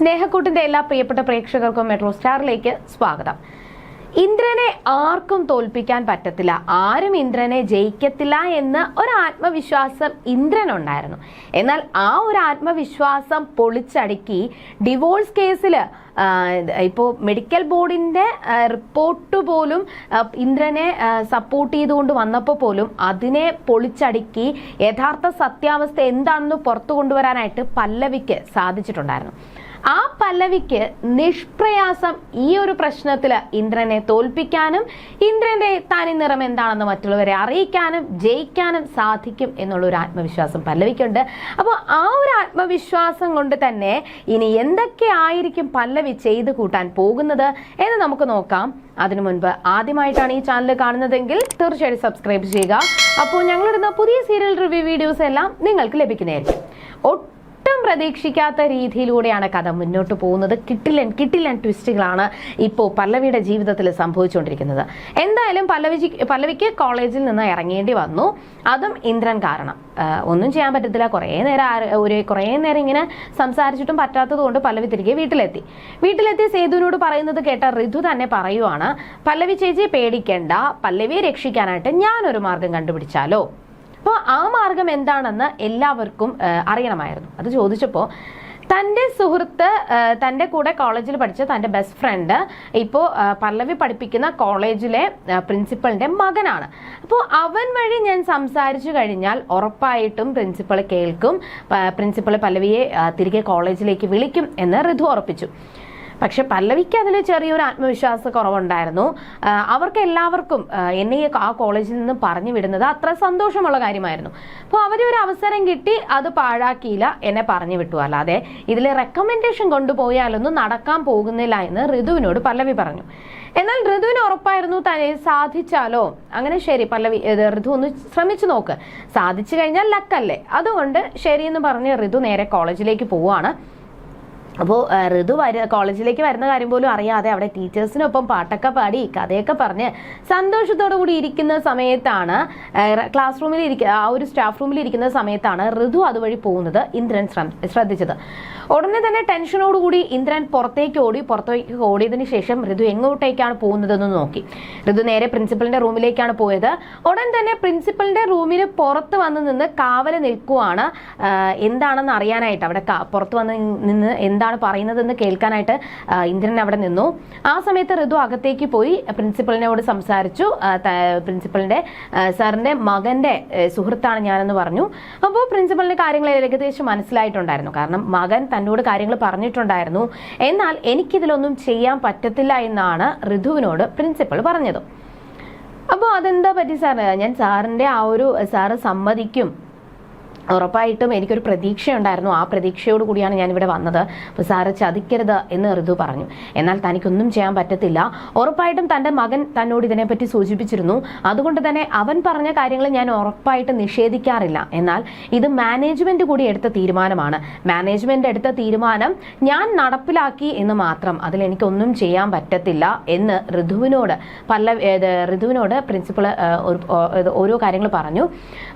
സ്നേഹക്കൂട്ടിന്റെ എല്ലാ പ്രിയപ്പെട്ട പ്രേക്ഷകർക്കും മെട്രോ സ്റ്റാറിലേക്ക് സ്വാഗതം. ഇന്ദ്രനെ ആർക്കും തോൽപ്പിക്കാൻ പറ്റത്തില്ല. ആരും ഇന്ദ്രനെ ജയിക്കത്തില്ല എന്ന് ഒരു ആത്മവിശ്വാസം ഇന്ദ്രനുണ്ടായിരുന്നു. എന്നാൽ ആ ഒരു ആത്മവിശ്വാസം പൊളിച്ചടുക്കി ഡിവോഴ്സ് കേസിൽ ഇപ്പോൾ മെഡിക്കൽ ബോർഡിന്റെ റിപ്പോർട്ട് പോലും ഇന്ദ്രനെ സപ്പോർട്ട് ചെയ്തുകൊണ്ട് വന്നപ്പോൾ പോലും അതിനെ പൊളിച്ചടുക്കി യഥാർത്ഥ സത്യാവസ്ഥ എന്താണെന്ന് പുറത്തു കൊണ്ടുവരാനായിട്ട് പല്ലവിക്ക് സാധിച്ചിട്ടുണ്ടായിരുന്നു. ആ പല്ലവിക്ക് നിഷ്പ്രയാസം ഈ ഒരു പ്രശ്നത്തിൽ ഇന്ദ്രനെ തോൽപ്പിക്കാനും ഇന്ദ്രന്റെ തനി നിറം എന്താണെന്ന് മറ്റുള്ളവരെ അറിയിക്കാനും ജയിക്കാനും സാധിക്കും എന്നുള്ള ഒരു ആത്മവിശ്വാസം പല്ലവിക്കുണ്ട്. അപ്പോൾ ആ ഒരു ആത്മവിശ്വാസം കൊണ്ട് തന്നെ ഇനി എന്തൊക്കെ ആയിരിക്കും പല്ലവി ചെയ്തു കൂട്ടാൻ പോകുന്നത് എന്ന് നമുക്ക് നോക്കാം. അതിനു മുൻപ് ആദ്യമായിട്ടാണ് ഈ ചാനൽ കാണുന്നതെങ്കിൽ തീർച്ചയായിട്ടും സബ്സ്ക്രൈബ് ചെയ്യുക. അപ്പോൾ ഞങ്ങളിടുന്ന പുതിയ സീരിയൽ റിവ്യൂ വീഡിയോസ് എല്ലാം നിങ്ങൾക്ക് ലഭിക്കുന്നതായിരിക്കും. ഒട്ടും പ്രതീക്ഷിക്കാത്ത രീതിയിലൂടെയാണ് കഥ മുന്നോട്ട് പോകുന്നത്. കിട്ടിലൻ കിട്ടിലൻ ട്വിസ്റ്റുകളാണ് ഇപ്പോൾ പല്ലവിയുടെ ജീവിതത്തിൽ സംഭവിച്ചുകൊണ്ടിരിക്കുന്നത്. എന്തായാലും പല്ലവി പല്ലവിക്ക് കോളേജിൽ നിന്ന് ഇറങ്ങേണ്ടി വന്നു. അതും ഇന്ദ്രൻ കാരണം. ഒന്നും ചെയ്യാൻ പറ്റത്തില്ല. കുറേ നേരം ഒരു കുറേ നേരം ഇങ്ങനെ സംസാരിച്ചിട്ടും പറ്റാത്തത് കൊണ്ട് പല്ലവി തിരികെ വീട്ടിലെത്തി. വീട്ടിലെത്തി സേതുവിനോട് പറയുന്നത് കേട്ട ഋതു തന്നെ പറയുവാണ് പല്ലവി ചേച്ചി പേടിക്കേണ്ട. പല്ലവിയെ രക്ഷിക്കാനായിട്ട് ഞാനൊരു മാർഗം കണ്ടുപിടിച്ചാലോ? അപ്പോൾ ആ മാർഗം എന്താണെന്ന് എല്ലാവർക്കും അറിയണമായിരുന്നു. അത് ചോദിച്ചപ്പോൾ തന്റെ സുഹൃത്ത് തന്റെ കൂടെ കോളേജിൽ പഠിച്ച തന്റെ ബെസ്റ്റ് ഫ്രണ്ട് ഇപ്പോൾ പല്ലവി പഠിപ്പിക്കുന്ന കോളേജിലെ പ്രിൻസിപ്പളിന്റെ മകനാണ്. അപ്പോൾ അവൻ വഴി ഞാൻ സംസാരിച്ചു കഴിഞ്ഞാൽ ഉറപ്പായിട്ടും പ്രിൻസിപ്പൾ കേൾക്കും പ്രിൻസിപ്പൾ പല്ലവിയെ തിരികെ കോളേജിലേക്ക് വിളിക്കും എന്ന് ഋതു ഉറപ്പിച്ചു. പക്ഷെ പല്ലവിക്ക് അതിൽ ചെറിയൊരു ആത്മവിശ്വാസ കുറവുണ്ടായിരുന്നു. അവർക്ക് എല്ലാവർക്കും എന്നെ ആ കോളേജിൽ നിന്ന് പറഞ്ഞു വിടുന്നത് അത്ര സന്തോഷമുള്ള കാര്യമായിരുന്നു. അപ്പോൾ അവർ ഒരു അവസരം കിട്ടി അത് പാഴാക്കിയില്ല എന്നെ പറഞ്ഞു വിട്ടു. അല്ലാതെ ഇതിൽ റെക്കമെൻഡേഷൻ കൊണ്ടുപോയാലൊന്നും നടക്കാൻ പോകുന്നില്ല എന്ന് ഋതുവിനോട് പല്ലവി പറഞ്ഞു. എന്നാൽ ഋതുവിന് ഉറപ്പായിരുന്നു തന്നെ സാധിച്ചാലോ? അങ്ങനെ ശരി പല്ലവി ഋതു ഒന്ന് ശ്രമിച്ചു നോക്ക്. സാധിച്ചു കഴിഞ്ഞാൽ ലക്കല്ലേ? അതുകൊണ്ട് ശരിയെന്ന് പറഞ്ഞ് ഋതു നേരെ കോളേജിലേക്ക് പോവുകയാണ്. അപ്പോൾ ഋതു വര കോളേജിലേക്ക് വരുന്ന കാര്യം പോലും അറിയാതെ അവിടെ ടീച്ചേഴ്സിനൊപ്പം പാട്ടൊക്കെ പാടി കഥയൊക്കെ പറഞ്ഞ് സന്തോഷത്തോടു കൂടി ഇരിക്കുന്ന സമയത്താണ് ക്ലാസ് റൂമിൽ ഇരിക്കുന്ന ആ ഒരു സ്റ്റാഫ് റൂമിൽ ഇരിക്കുന്ന സമയത്താണ് ഋതു അതുവഴി പോകുന്നത് ഇന്ദ്രൻ ശ്രം- ശ്രദ്ധിച്ചത്. ഉടനെ തന്നെ ടെൻഷനോടുകൂടി ഇന്ദ്രൻ പുറത്തേക്ക് ഓടി പുറത്തേക്ക് ഓടിയതിന് ശേഷം ഋതു എങ്ങോട്ടേക്കാണ് പോകുന്നതെന്ന് നോക്കി. ഋതു നേരെ പ്രിൻസിപ്പലിന്റെ റൂമിലേക്കാണ് പോയത്. ഉടൻ തന്നെ പ്രിൻസിപ്പലിന്റെ റൂമിന് പുറത്ത് വന്ന് നിന്ന് കാവൽ നിൽക്കുവാണ് എന്താണെന്ന് അറിയാനായിട്ട് അവിടെ പുറത്ത് വന്ന് നിന്ന് എന്താണ് പറയുന്നതെന്ന് കേൾക്കാനായിട്ട് ഇന്ദ്രൻ അവിടെ നിന്നു. ആ സമയത്ത് ഋതു അകത്തേക്ക് പോയി പ്രിൻസിപ്പളിനോട് സംസാരിച്ചു. ആ, സാറിന്റെ മകന്റെ സുഹൃത്താണ് ഞാനെന്ന് പറഞ്ഞു. അപ്പോൾ പ്രിൻസിപ്പലിന് കാര്യങ്ങൾ ഏകദേശം മനസ്സിലായിട്ടുണ്ടായിരുന്നു. കാരണം മകൻ തന്നോട് കാര്യങ്ങൾ പറഞ്ഞിട്ടുണ്ടായിരുന്നു. എന്നാൽ എനിക്കിതിലൊന്നും ചെയ്യാൻ പറ്റത്തില്ല എന്നാണ് ഋതുവിനോട് പ്രിൻസിപ്പൾ പറഞ്ഞത്. അപ്പോൾ അതെന്താ പറ്റി സാറ്? ഞാൻ സാറിന്റെ ആ ഒരു സാറ് സമ്മതിക്കും. ഉറപ്പായിട്ടും എനിക്കൊരു പ്രതീക്ഷയുണ്ടായിരുന്നു. ആ പ്രതീക്ഷയോട് കൂടിയാണ് ഞാൻ ഇവിടെ വന്നത്. അപ്പോൾ സാറ് ചതിക്കരുത് എന്ന് ഋതു പറഞ്ഞു. എന്നാൽ തനിക്കൊന്നും ചെയ്യാൻ പറ്റത്തില്ല. ഉറപ്പായിട്ടും തന്റെ മകൻ തന്നോട് ഇതിനെപ്പറ്റി സൂചിപ്പിച്ചിരുന്നു. അതുകൊണ്ട് തന്നെ അവൻ പറഞ്ഞ കാര്യങ്ങൾ ഞാൻ ഉറപ്പായിട്ട് നിഷേധിക്കാറില്ല. എന്നാൽ ഇത് മാനേജ്മെന്റ് കൂടി എടുത്ത തീരുമാനമാണ്. മാനേജ്മെന്റ് എടുത്ത തീരുമാനം ഞാൻ നടപ്പിലാക്കി എന്ന് മാത്രം. അതിൽ എനിക്കൊന്നും ചെയ്യാൻ പറ്റത്തില്ല എന്ന് ഋതുവിനോട് പല്ല ഋതുവിനോട് പ്രിൻസിപ്പൾ ഓരോ കാര്യങ്ങൾ പറഞ്ഞു.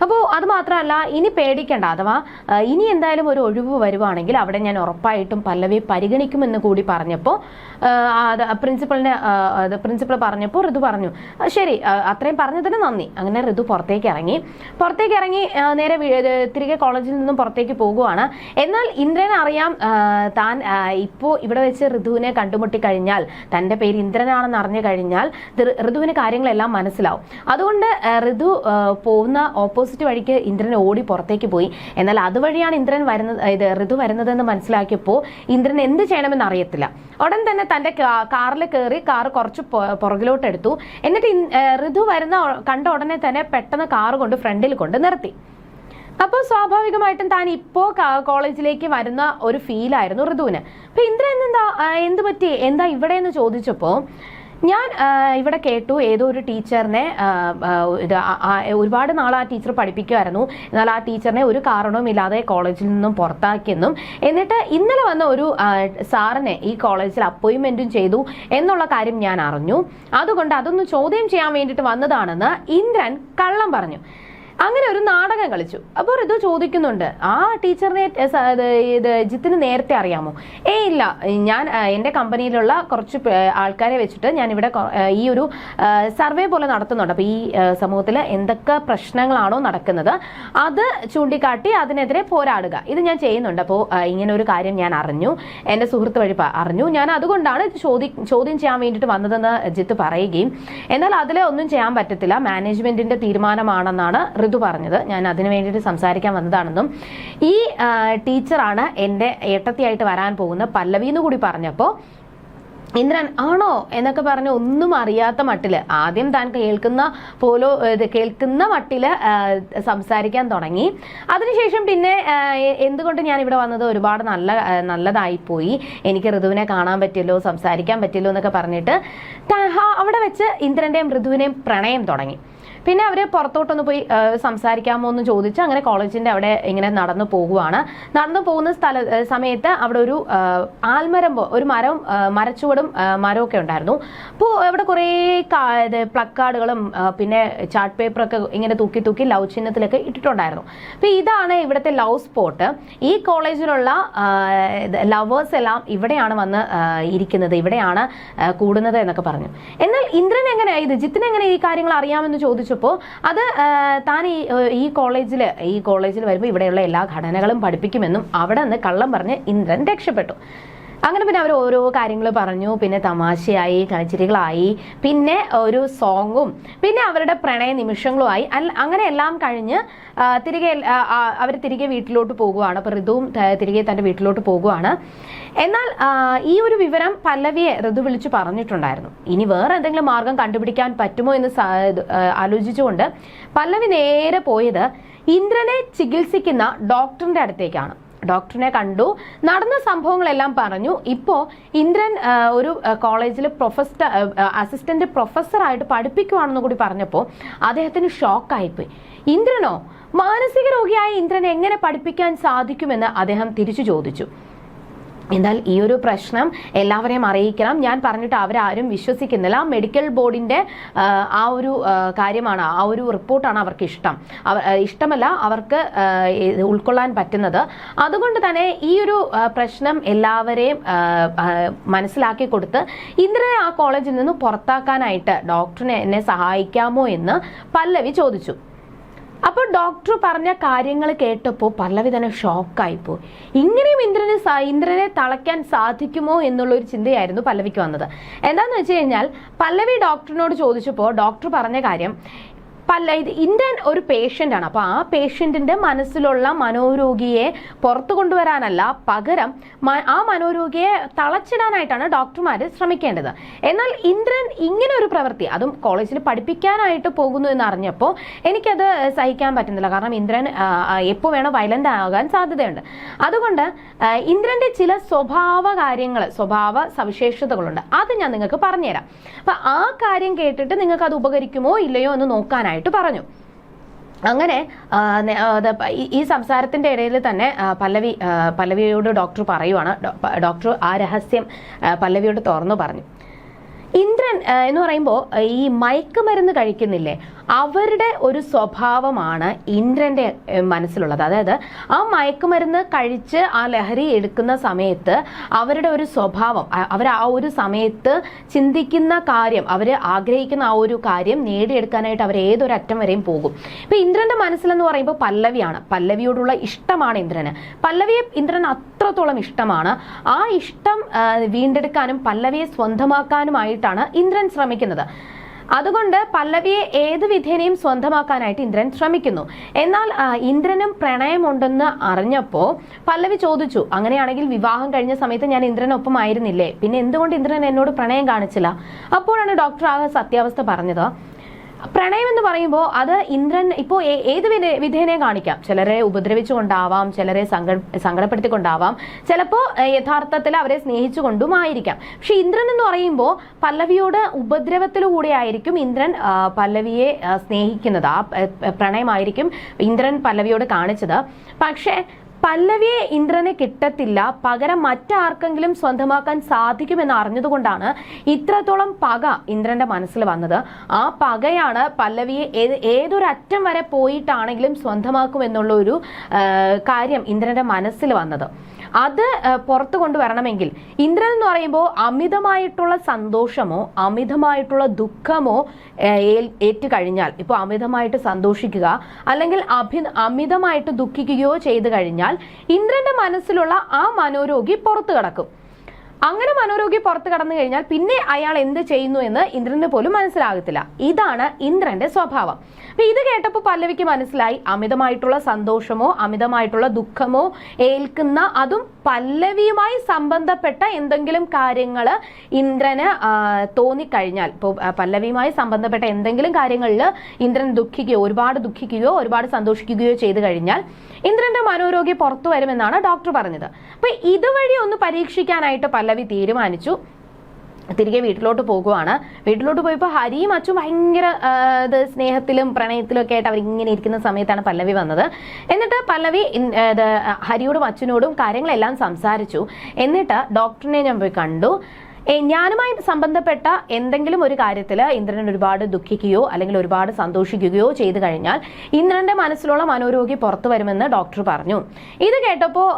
അപ്പോൾ അത് മാത്രമല്ല ഇനി പേടിക്കേണ്ട അഥവാ ഇനി എന്തായാലും ഒരു ഒഴിവ് വരുവാണെങ്കിൽ അവിടെ ഞാൻ ഉറപ്പായിട്ടും പല്ലവിയെ പരിഗണിക്കുമെന്ന് കൂടി പറഞ്ഞപ്പോൾ പ്രിൻസിപ്പളിനെ പ്രിൻസിപ്പൾ പറഞ്ഞപ്പോൾ ഋതു പറഞ്ഞു ശരി അത്രയും പറഞ്ഞതിന് നന്ദി. അങ്ങനെ ഋതു പുറത്തേക്ക് ഇറങ്ങി. പുറത്തേക്ക് ഇറങ്ങി നേരെ തിരികെ കോളേജിൽ നിന്നും പുറത്തേക്ക് പോകുവാണ്. എന്നാൽ ഇന്ദ്രൻ അറിയാം താൻ ഇപ്പോൾ ഇവിടെ വെച്ച് ഋതുവിനെ കണ്ടുമുട്ടി കഴിഞ്ഞാൽ തന്റെ പേര് ഇന്ദ്രനാണെന്ന് അറിഞ്ഞു കഴിഞ്ഞാൽ ഋതുവിന് കാര്യങ്ങളെല്ലാം മനസ്സിലാവും. അതുകൊണ്ട് ഋതു പോകുന്ന ഓപ്പോസിറ്റ് വഴിക്ക് ഇന്ദ്രൻ ഓടി പുറത്തേക്ക് പോയി. എന്നാൽ അതുവഴിയാണ് ഇന്ദ്രൻ വരുന്നത് ഇത് ഋതു വരുന്നതെന്ന് മനസ്സിലാക്കിയപ്പോൾ ഇന്ദ്രൻ എന്ത് ചെയ്യണമെന്ന് അറിയത്തില്ല. ഉടൻ തന്നെ തന്റെ കാറിൽ കയറി കാർ കുറച്ച് പുറകിലോട്ട് എടുത്തു. എന്നിട്ട് ഋതു വരുന്ന കണ്ട ഉടനെ തന്നെ പെട്ടെന്ന് കാർ കൊണ്ട് ഫ്രണ്ടിൽ കൊണ്ട് നിർത്തി. അപ്പോൾ സ്വാഭാവികമായിട്ടും താൻ ഇപ്പോൾ കോളേജിലേക്ക് വരുന്ന ഒരു ഫീലായിരുന്നു ഋതുവിന്. അപ്പൊ ഇന്ദ്രൻ എന്താ എന്ത് പറ്റി? എന്താ ഇവിടെ എന്ന് ചോദിച്ചപ്പോ ഞാൻ ഇവിടെ കേട്ടു ഏതോ ഒരു ടീച്ചറിനെ ഒരുപാട് നാൾ ആ ടീച്ചർ പഠിപ്പിക്കുമായിരുന്നു എന്നാൽ ആ ടീച്ചറിനെ ഒരു കാരണവും ഇല്ലാതെ കോളേജിൽ നിന്നും പുറത്താക്കിയെന്നും എന്നിട്ട് ഇന്നലെ വന്ന ഒരു സാറിനെ ഈ കോളേജിൽ അപ്പോയിന്റ്മെന്റും ചെയ്തു എന്നുള്ള കാര്യം ഞാൻ അറിഞ്ഞു. അതുകൊണ്ട് അതൊന്ന് ചോദ്യം ചെയ്യാൻ വേണ്ടിയിട്ട് വന്നതാണെന്ന് ഇന്ദ്രൻ കള്ളം പറഞ്ഞു. അങ്ങനെ ഒരു നാടകം കളിച്ചു. അപ്പോൾ ഋതു ചോദിക്കുന്നുണ്ട് ആ ടീച്ചറിനെ ഇത് ഇത് ജിത്തിന് നേരത്തെ അറിയാമോ? ഏ ഇല്ല. ഞാൻ എന്റെ കമ്പനിയിലുള്ള കുറച്ച് ആൾക്കാരെ വെച്ചിട്ട് ഞാൻ ഇവിടെ ഈ ഒരു സർവേ പോലെ നടത്തുന്നുണ്ട്. അപ്പോൾ ഈ സമൂഹത്തിൽ എന്തൊക്കെ പ്രശ്നങ്ങളാണോ നടക്കുന്നത് അത് ചൂണ്ടിക്കാട്ടി അതിനെതിരെ പോരാടുക. ഇത് ഞാൻ ചെയ്യുന്നുണ്ട്. അപ്പോൾ ഇങ്ങനെ ഒരു കാര്യം ഞാൻ അറിഞ്ഞു. എന്റെ സുഹൃത്ത് വഴി അറിഞ്ഞു. ഞാൻ അതുകൊണ്ടാണ് ഇത് ചോദി ചോദ്യം ചെയ്യാൻ വേണ്ടിയിട്ട് വന്നതെന്ന് ജിത്ത് പറയുകയും എന്നാൽ അതിലെ ഒന്നും ചെയ്യാൻ പറ്റത്തില്ല. മാനേജ്മെന്റിന്റെ തീരുമാനമാണെന്നാണ് ഋതു പറഞ്ഞത്. ഞാൻ അതിനു വേണ്ടിയിട്ട് സംസാരിക്കാൻ വന്നതാണെന്നും. ഈ ടീച്ചറാണ് എന്റെ ഏട്ടത്തിയായിട്ട് വരാൻ പോകുന്ന പല്ലവി എന്ന് കൂടി പറഞ്ഞപ്പോൾ ഇന്ദ്രൻ ആണോ? എന്നൊക്കെ പറഞ്ഞ് ഒന്നും അറിയാത്ത മട്ടിൽ ആദ്യം താൻ കേൾക്കുന്ന പോലോ കേൾക്കുന്ന മട്ടിൽ സംസാരിക്കാൻ തുടങ്ങി. അതിനുശേഷം പിന്നെ എന്തുകൊണ്ട് ഞാൻ ഇവിടെ വന്നത് ഒരുപാട് നല്ല നല്ലതായി നല്ലതായിപ്പോയി എനിക്ക് ഋതുവിനെ കാണാൻ പറ്റില്ലോ സംസാരിക്കാൻ പറ്റില്ലോ എന്നൊക്കെ പറഞ്ഞിട്ട് അവിടെ വെച്ച് ഇന്ദ്രന്റെയും ഋതുവിനെയും പ്രണയം തുടങ്ങി. പിന്നെ അവർ പുറത്തോട്ടൊന്ന് പോയി സംസാരിക്കാമോ എന്ന് ചോദിച്ച് അങ്ങനെ കോളേജിന്റെ അവിടെ ഇങ്ങനെ നടന്നു പോകുവാണ് നടന്നു പോകുന്ന സ്ഥല സമയത്ത് അവിടെ ഒരു ആൽമരം ഒരു മരം മരച്ചുവടും മരമൊക്കെ ഉണ്ടായിരുന്നു. അപ്പോൾ അവിടെ കുറേ പ്ലക്കാർഡുകളും പിന്നെ ചാർട്ട് പേപ്പറൊക്കെ ഇങ്ങനെ തൂക്കി തൂക്കി ലവ് ചിഹ്നത്തിലൊക്കെ ഇട്ടിട്ടുണ്ടായിരുന്നു. അപ്പോൾ ഇതാണ് ഇവിടുത്തെ ലവ് സ്പോട്ട്. ഈ കോളേജിലുള്ള ലവേഴ്സ് എല്ലാം ഇവിടെയാണ് വന്ന് ഇരിക്കുന്നത് ഇവിടെയാണ് കൂടുന്നത് എന്നൊക്കെ പറഞ്ഞു. എന്നാൽ ഇന്ദ്രൻ എങ്ങനെയായി ഇത്? ജിത്തിന് എങ്ങനെ ഈ കാര്യങ്ങൾ അറിയാമെന്ന് ചോദിച്ചപ്പോൾ അത് താൻ ഈ ഈ കോളേജിൽ ഈ കോളേജിൽ വരുമ്പോൾ ഇവിടെയുള്ള എല്ലാ ഘടനകളും പഠിപ്പിക്കുമെന്നും അവിടെ നിന്ന് കള്ളം പറഞ്ഞ് ഇന്ദ്രൻ രക്ഷപ്പെട്ടു. അങ്ങനെ പിന്നെ അവർ ഓരോ കാര്യങ്ങൾ പറഞ്ഞു. പിന്നെ തമാശയായി കളിച്ചിരികളായി പിന്നെ ഒരു സോങ്ങും പിന്നെ അവരുടെ പ്രണയ നിമിഷങ്ങളുമായി. അങ്ങനെ എല്ലാം കഴിഞ്ഞ് തിരികെ അവർ തിരികെ വീട്ടിലോട്ട് പോകുവാണ്. അപ്പോൾ ഋതുവും തിരികെ തന്റെ വീട്ടിലോട്ട് പോകുവാണ്. എന്നാൽ ഈ ഒരു വിവരം പല്ലവിയെ ഋതു വിളിച്ചു പറഞ്ഞിട്ടുണ്ടായിരുന്നു. ഇനി വേറെ എന്തെങ്കിലും മാർഗം കണ്ടുപിടിക്കാൻ പറ്റുമോ എന്ന് ആലോചിച്ചുകൊണ്ട് പല്ലവി നേരെ പോയത് ഇന്ദ്രനെ ചികിത്സിക്കുന്ന ഡോക്ടറിന്റെ അടുത്തേക്കാണ്. ഡോക്ടറിനെ കണ്ടു. നടന്ന സംഭവങ്ങളെല്ലാം പറഞ്ഞു. ഇപ്പോൾ ഇന്ദ്രൻ ഒരു കോളേജിൽ പ്രൊഫസർ അസിസ്റ്റന്റ് പ്രൊഫസറായിട്ട് പഠിപ്പിക്കുവാണെന്ന് കൂടി പറഞ്ഞപ്പോൾ അദ്ദേഹത്തിന് ഷോക്കായിപ്പോയി ഇന്ദ്രനോ? മാനസിക രോഗിയായ ഇന്ദ്രൻ എങ്ങനെ പഠിപ്പിക്കാൻ സാധിക്കുമെന്ന് അദ്ദേഹം തിരിച്ചു ചോദിച്ചു. എന്നാൽ ഈ ഒരു പ്രശ്നം എല്ലാവരെയും അറിയിക്കണം. ഞാൻ പറഞ്ഞിട്ട് അവരാരും വിശ്വസിക്കുന്നില്ല. മെഡിക്കൽ ബോർഡിന്റെ ആ, ഒരു കാര്യമാണ് ആ ഒരു റിപ്പോർട്ടാണ് അവർക്ക് ഇഷ്ടം ഇഷ്ടമല്ല അവർക്ക് ഉൾക്കൊള്ളാൻ പറ്റുന്നത്. അതുകൊണ്ട് തന്നെ ഈ ഒരു പ്രശ്നം എല്ലാവരെയും മനസ്സിലാക്കി കൊടുത്ത് ഇന്ദ്രനെ ആ കോളേജിൽ നിന്ന് പുറത്താക്കാനായിട്ട് ഡോക്ടറിനെ എന്നെ സഹായിക്കാമോ എന്ന് പല്ലവി ചോദിച്ചു. അപ്പോൾ ഡോക്ടർ പറഞ്ഞ കാര്യങ്ങൾ കേട്ടപ്പോൾ പല്ലവി തന്നെ ഷോക്കായിപ്പോയി ഇങ്ങനെയും ഇന്ദ്രന് സ- ഇന്ദ്രനെ തളയ്ക്കാൻ സാധിക്കുമോ എന്നുള്ള ഒരു ചിന്തയായിരുന്നു പല്ലവിക്ക് വന്നത്. എന്താന്ന് വെച്ച് കഴിഞ്ഞാൽ പല്ലവി ഡോക്ടറിനോട് ചോദിച്ചപ്പോൾ ഡോക്ടർ പറഞ്ഞ കാര്യം പല്ല ഇത് ഇന്ത്യൻ ഒരു പേഷ്യന്റ് ആണ് അപ്പോൾ ആ പേഷ്യന്റിന്റെ മനസ്സിലുള്ള മനോരോഗിയെ പുറത്തു കൊണ്ടുവരാനല്ല പകരം ആ മനോരോഗിയെ തളച്ചിടാനായിട്ടാണ് ഡോക്ടർമാർ ശ്രമിക്കേണ്ടത്. എന്നാൽ ഇന്ദ്രൻ ഇങ്ങനെ ഒരു പ്രവൃത്തി അതും കോളേജിൽ പഠിപ്പിക്കാനായിട്ട് പോകുന്നു എന്ന് അറിഞ്ഞപ്പോൾ എനിക്കത് സഹിക്കാൻ പറ്റുന്നില്ല. കാരണം ഇന്ദ്രൻ എപ്പോൾ വേണോ വയലന്റ് ആകാൻ സാധ്യതയുണ്ട്. അതുകൊണ്ട് ഇന്ദ്രന്റെ ചില സ്വഭാവ കാര്യങ്ങൾ സ്വഭാവ സവിശേഷതകളുണ്ട്. അത് ഞാൻ നിങ്ങൾക്ക് പറഞ്ഞുതരാം. അപ്പം ആ കാര്യം കേട്ടിട്ട് നിങ്ങൾക്ക് അത് ഉപകരിക്കുമോ ഇല്ലയോ എന്ന് നോക്കാനായിട്ട് പറഞ്ഞു. അങ്ങനെ ഈ- സംസാരത്തിന്റെ ഇടയിൽ തന്നെ പല്ലവി പല്ലവിയോട് ഡോക്ടർ പറയുവാണ്. ഡോക്ടർ ആ രഹസ്യം പല്ലവിയോട് തുറന്നു പറഞ്ഞു. ഇന്ദ്രൻ എന്ന് പറയുമ്പോൾ ഈ മയക്കുമരുന്ന് കഴിക്കുന്നില്ലേ? അവരുടെ ഒരു സ്വഭാവമാണ് ഇന്ദ്രന്റെ മനസ്സിലുള്ളത്. അതായത് ആ മയക്കുമരുന്ന് കഴിച്ച് ആ ലഹരി എടുക്കുന്ന സമയത്ത് അവരുടെ ഒരു സ്വഭാവം അവർ ആ ഒരു സമയത്ത് ചിന്തിക്കുന്ന കാര്യം അവർ ആഗ്രഹിക്കുന്ന ആ ഒരു കാര്യം നേടിയെടുക്കാനായിട്ട് അവർ ഏതൊരറ്റം വരെയും പോകും. ഇപ്പൊ ഇന്ദ്രന്റെ മനസ്സിലെന്ന് പറയുമ്പോൾ പല്ലവിയാണ്. പല്ലവിയോടുള്ള ഇഷ്ടമാണ് ഇന്ദ്രന്. പല്ലവിയെ ഇന്ദ്രൻ അത്രത്തോളം ഇഷ്ടമാണ്. ആ ഇഷ്ടം വീണ്ടെടുക്കാനും പല്ലവിയെ സ്വന്തമാക്കാനുമായിട്ടാണ് ഇന്ദ്രൻ ശ്രമിക്കുന്നത്. അതുകൊണ്ട് പല്ലവിയെ ഏത് വിധേനയും സ്വന്തമാക്കാനായിട്ട് ഇന്ദ്രൻ ശ്രമിക്കുന്നു. എന്നാൽ ഇന്ദ്രനും പ്രണയമുണ്ടെന്ന് അറിഞ്ഞപ്പോൾ പല്ലവി ചോദിച്ചു അങ്ങനെയാണെങ്കിൽ വിവാഹം കഴിഞ്ഞ സമയത്ത് ഞാൻ ഇന്ദ്രനൊപ്പം ആയിരുന്നില്ലേ? പിന്നെ എന്തുകൊണ്ട് ഇന്ദ്രൻ എന്നോട് പ്രണയം കാണിച്ചില്ല? അപ്പോഴാണ് ഡോക്ടർ ആ സത്യാവസ്ഥ പറഞ്ഞത്. പ്രണയം എന്ന് പറയുമ്പോൾ അത് ഇന്ദ്രൻ ഇപ്പോൾ ഏത് വിധേനയെ കാണിക്കാം? ചിലരെ ഉപദ്രവിച്ചുകൊണ്ടാവാം ചിലരെ സങ്ക സങ്കടപ്പെടുത്തിക്കൊണ്ടാവാം. ചിലപ്പോൾ യഥാർത്ഥത്തിൽ അവരെ സ്നേഹിച്ചുകൊണ്ടും ആയിരിക്കാം പക്ഷെ ഇന്ദ്രൻ എന്ന് പറയുമ്പോൾ പല്ലവിയോട് ഉപദ്രവത്തിലൂടെ ആയിരിക്കും ഇന്ദ്രൻ പല്ലവിയെ സ്നേഹിക്കുന്നത്. ആ പ്രണയമായിരിക്കും ഇന്ദ്രൻ പല്ലവിയോട് കാണിച്ചത്. പക്ഷേ പല്ലവിയെ ഇന്ദ്രനെ കിട്ടത്തില്ല. പകരം മറ്റാർക്കെങ്കിലും സ്വന്തമാക്കാൻ സാധിക്കുമെന്ന് അറിഞ്ഞതുകൊണ്ടാണ് ഇത്രത്തോളം പക ഇന്ദ്രന്റെ മനസ്സിൽ വന്നത്. ആ പകയാണ് പല്ലവിയെ ഏതൊരറ്റം വരെ പോയിട്ടാണെങ്കിലും സ്വന്തമാക്കുമെന്നുള്ള ഒരു കാര്യം ഇന്ദ്രന്റെ മനസ്സിൽ വന്നത്. അത് പുറത്തു കൊണ്ടുവരണമെങ്കിൽ ഇന്ദ്രൻ എന്ന് പറയുമ്പോൾ അമിതമായിട്ടുള്ള സന്തോഷമോ അമിതമായിട്ടുള്ള ദുഃഖമോ ഏറ്റു കഴിഞ്ഞാൽ ഇപ്പോൾ അമിതമായിട്ട് സന്തോഷിക്കുക അല്ലെങ്കിൽ അഭി അമിതമായിട്ട് ദുഃഖിക്കുകയോ ചെയ്തു കഴിഞ്ഞാൽ ഇന്ദ്രന്റെ മനസ്സിലുള്ള ആ മനോരോഗി പുറത്തു കിടക്കും. അങ്ങനെ മനോരോഗി പുറത്തു കടന്നു കഴിഞ്ഞാൽ പിന്നെ അയാൾ എന്ത് ചെയ്യുന്നു എന്ന് ഇന്ദ്രന് പോലും മനസ്സിലാകത്തില്ല. ഇതാണ് ഇന്ദ്രന്റെ സ്വഭാവം. അപ്പൊ ഇത് കേട്ടപ്പോൾ പല്ലവിക്ക് മനസ്സിലായി. അമിതമായിട്ടുള്ള സന്തോഷമോ അമിതമായിട്ടുള്ള ദുഃഖമോ ഏൽക്കുന്ന അതും പല്ലവിയുമായി സംബന്ധപ്പെട്ട എന്തെങ്കിലും കാര്യങ്ങൾ ഇന്ദ്രന് തോന്നിക്കഴിഞ്ഞാൽ. ഇപ്പോൾ പല്ലവിയുമായി സംബന്ധപ്പെട്ട എന്തെങ്കിലും കാര്യങ്ങളിൽ ഇന്ദ്രൻ ദുഃഖിക്കുകയോ ഒരുപാട് ദുഃഖിക്കുകയോ ഒരുപാട് സന്തോഷിക്കുകയോ ചെയ്തു കഴിഞ്ഞാൽ ഇന്ദ്രന്റെ മനോരോഗി പുറത്തു വരുമെന്നാണ് ഡോക്ടർ പറഞ്ഞത്. അപ്പൊ ഇതുവഴി ഒന്ന് പരീക്ഷിക്കാനായിട്ട് പല്ലവി തീരുമാനിച്ചു. തിരികെ വീട്ടിലോട്ട് പോകുവാണ്. വീട്ടിലോട്ട് പോയപ്പോൾ ഹരിയും അച്ചും ഭയങ്കര ഇത് സ്നേഹത്തിലും പ്രണയത്തിലും ഒക്കെ ആയിട്ട് അവരിങ്ങനെ ഇരിക്കുന്ന സമയത്താണ് പല്ലവി വന്നത്. എന്നിട്ട് പല്ലവി ഹരിയോടും അച്ഛനോടും കാര്യങ്ങളെല്ലാം സംസാരിച്ചു. എന്നിട്ട് ഡോക്ടറിനെ ഞാൻ പോയി കണ്ടു. ഞാനുമായി സംബന്ധപ്പെട്ട എന്തെങ്കിലും ഒരു കാര്യത്തിൽ ഇന്ദ്രൻ ഒരുപാട് ദുഃഖിക്കുകയോ അല്ലെങ്കിൽ ഒരുപാട് സന്തോഷിക്കുകയോ ചെയ്തു കഴിഞ്ഞാൽ ഇന്ദ്രന്റെ മനസ്സിലുള്ള മനോരോഗി പുറത്തു വരുമെന്ന് ഡോക്ടർ പറഞ്ഞു. ഇത് കേട്ടപ്പോൾ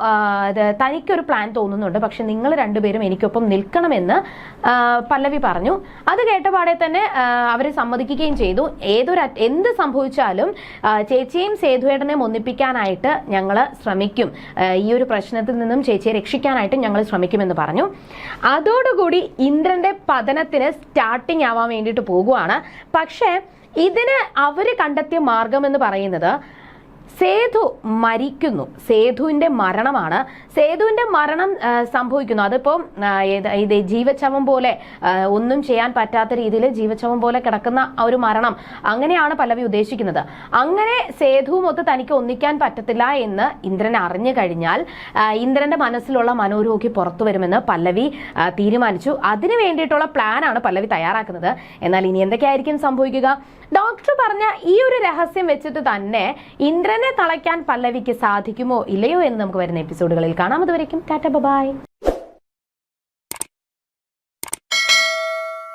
തനിക്കൊരു പ്ലാൻ തോന്നുന്നുണ്ട്. പക്ഷെ നിങ്ങൾ രണ്ടുപേരും എനിക്കൊപ്പം നിൽക്കണമെന്ന് പല്ലവി പറഞ്ഞു. അത് കേട്ടപാടെ തന്നെ അവർ സമ്മതിക്കുകയും ചെയ്തു. ഏതൊരു എന്ത് സംഭവിച്ചാലും ചേച്ചിയും സേതുവേടനെയും ഒന്നിപ്പിക്കാനായിട്ട് ഞങ്ങൾ ശ്രമിക്കും. ഈ ഒരു പ്രശ്നത്തിൽ നിന്നും ചേച്ചിയെ രക്ഷിക്കാനായിട്ട് ഞങ്ങൾ ശ്രമിക്കുമെന്ന് പറഞ്ഞു. അതോടുകൂടി ഇന്ദ്രന്റെ പതനത്തിന് സ്റ്റാർട്ടിങ് ആവാൻ വേണ്ടിയിട്ട് പോകുവാണ്. പക്ഷേ ഇതിന് അവർ കണ്ടെത്തിയ മാർഗം എന്ന് പറയുന്നത് സേതു മരിക്കുന്നു. സേതുവിന്റെ മരണമാണ്. സേതുവിന്റെ മരണം സംഭവിക്കുന്നു. അതിപ്പോൾ ഇത് ജീവച്ചവം പോലെ ഒന്നും ചെയ്യാൻ പറ്റാത്ത രീതിയിൽ ജീവച്ചവം പോലെ കിടക്കുന്ന ഒരു മരണം അങ്ങനെയാണ് പല്ലവി ഉദ്ദേശിക്കുന്നത്. അങ്ങനെ സേതുവുമൊത്ത് തനിക്ക് ഒന്നിക്കാൻ പറ്റത്തില്ല എന്ന് ഇന്ദ്രൻ അറിഞ്ഞു കഴിഞ്ഞാൽ ഇന്ദ്രന്റെ മനസ്സിലുള്ള മനോരോഗി പുറത്തു വരുമെന്ന് പല്ലവി തീരുമാനിച്ചു. അതിനു വേണ്ടിയിട്ടുള്ള പ്ലാനാണ് പല്ലവി തയ്യാറാക്കുന്നത്. എന്നാൽ ഇനി എന്തൊക്കെയായിരിക്കും സംഭവിക്കുക? ഡോക്ടർ പറഞ്ഞ ഈ ഒരു രഹസ്യം വെച്ചിട്ട് തന്നെ ഇന്ദ്രനെ തളയ്ക്കാൻ പല്ലവിക്ക് സാധിക്കുമോ ഇല്ലയോ എന്ന് നമുക്ക് വരുന്ന എപ്പിസോഡുകളിൽ കാണാം. അതുവരയ്ക്കും ടാറ്റ ബൈ